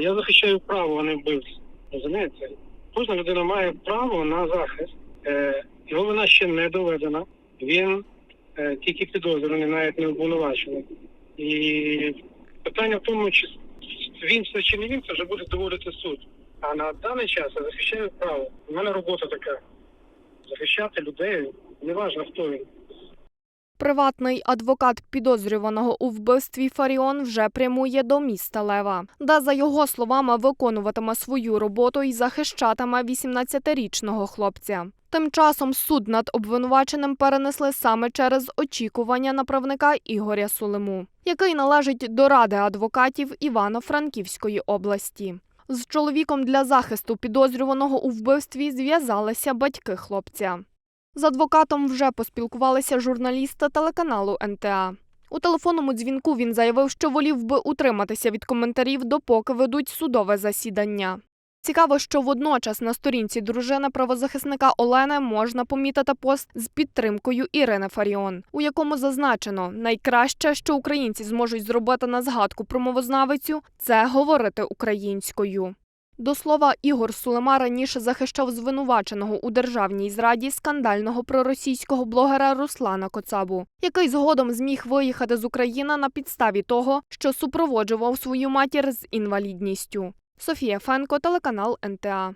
Я захищаю право, а не вбивць. Розумієте? Кожна людина має право на захист. Е, його вина ще не доведена. Він е, тільки підозрюваний, навіть не обвинувачений. І питання в тому, чи він це чи не він, це вже буде доводити суд. А на даний час я захищаю право. У мене робота така. Захищати людей, неважно хто він. Приватний адвокат підозрюваного у вбивстві Фаріон вже прямує до міста Лева, де, за його словами, виконуватиме свою роботу і захищатиме 18-річного хлопця. Тим часом суд над обвинуваченим перенесли саме через очікування на правника Ігоря Сулиму, який належить до ради адвокатів Івано-Франківської області. З чоловіком для захисту підозрюваного у вбивстві зв'язалися батьки хлопця. З адвокатом вже поспілкувалися журналісти телеканалу НТА. У телефонному дзвінку він заявив, що волів би утриматися від коментарів, допоки ведуть судове засідання. Цікаво, що водночас на сторінці дружини правозахисника Олени можна помітити пост з підтримкою Ірини Фаріон, у якому зазначено, найкраще, що українці зможуть зробити на згадку про мовознавицю, це говорити українською. До слова, Ігор Сулема раніше захищав звинуваченого у державній зраді скандального проросійського блогера Руслана Коцабу, який згодом зміг виїхати з України на підставі того, що супроводжував свою матір з інвалідністю. Софія Фенко, телеканал НТА.